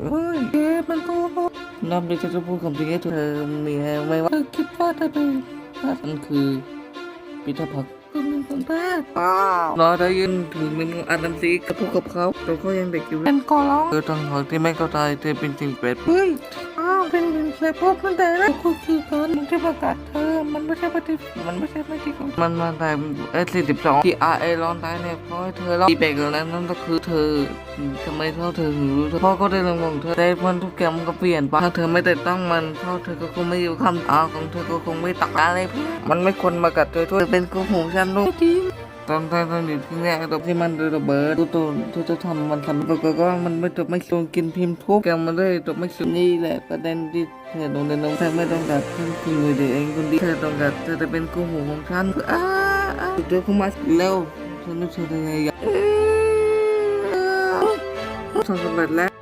เอ้ยเอ๊ะมันก็นำเด็กจะพูดคำที่เธอมียไม่ว่าคิดว่าเธอเป็นพระนั่นคือพิทพัก คนหนึ่งของแพทย์อ้าวรอได้ยินถึงเมนูอาหารซีกับพวกกับเขาแต่ก็ยังเด็กอยู่เป็นกอร้องเธอทั้งหากที่ไม่เข้าใจเธอเป็นจริงเป็ดเฮ้ยอ้าวเป็นเป็นเสพพบตั้งแต่แรกก็คือการมันที่ประกาศเธอมันไม่ใช่ปฏิมันไม่ใช่ปฏิของมันมาแต่เอสสี่สิบสองที่อาร์เอร้องตายเนี่ยเพราะให้เธอเล่าอีเบกแล้วนั่นก็คือเธอทำไมเท่าเธอถึงรู้เธอพ่อก็ได้เรื่องของเธอแต่มันทุกอย่างมันก็เปลี่ยนไปถ้าเธอไม่แต่ต้องมันเท่าเธอก็คงไม่อยู่คำอ้าวของเธอก็คงไม่ตักอะไรเพื่อมันไม่ควรมากัดเธอด้วยเป็นกูหูฉันลูกจริงตอนตอนตอนอยู่ที่เนี่ยตอนที่มันระเบิดตัวตัวตัวจะทำมันทำก็ก็ก็ มันไม่จบไม่สูงกินพิมพ์ทุกแกมาเลยจบไม่สูงนี่แหละประเด็นที่เธอโดนเดินลงเธอไม่ต้องการเพื่อนคุณเดี๋ยวเองคนดีเธอต้องการเธอจะเป็นกูหูของฉันอ้าอ้าเจอเข้ามาแล้วฉันรู้สึกยังไงอะเธอสำเร็จแล้ว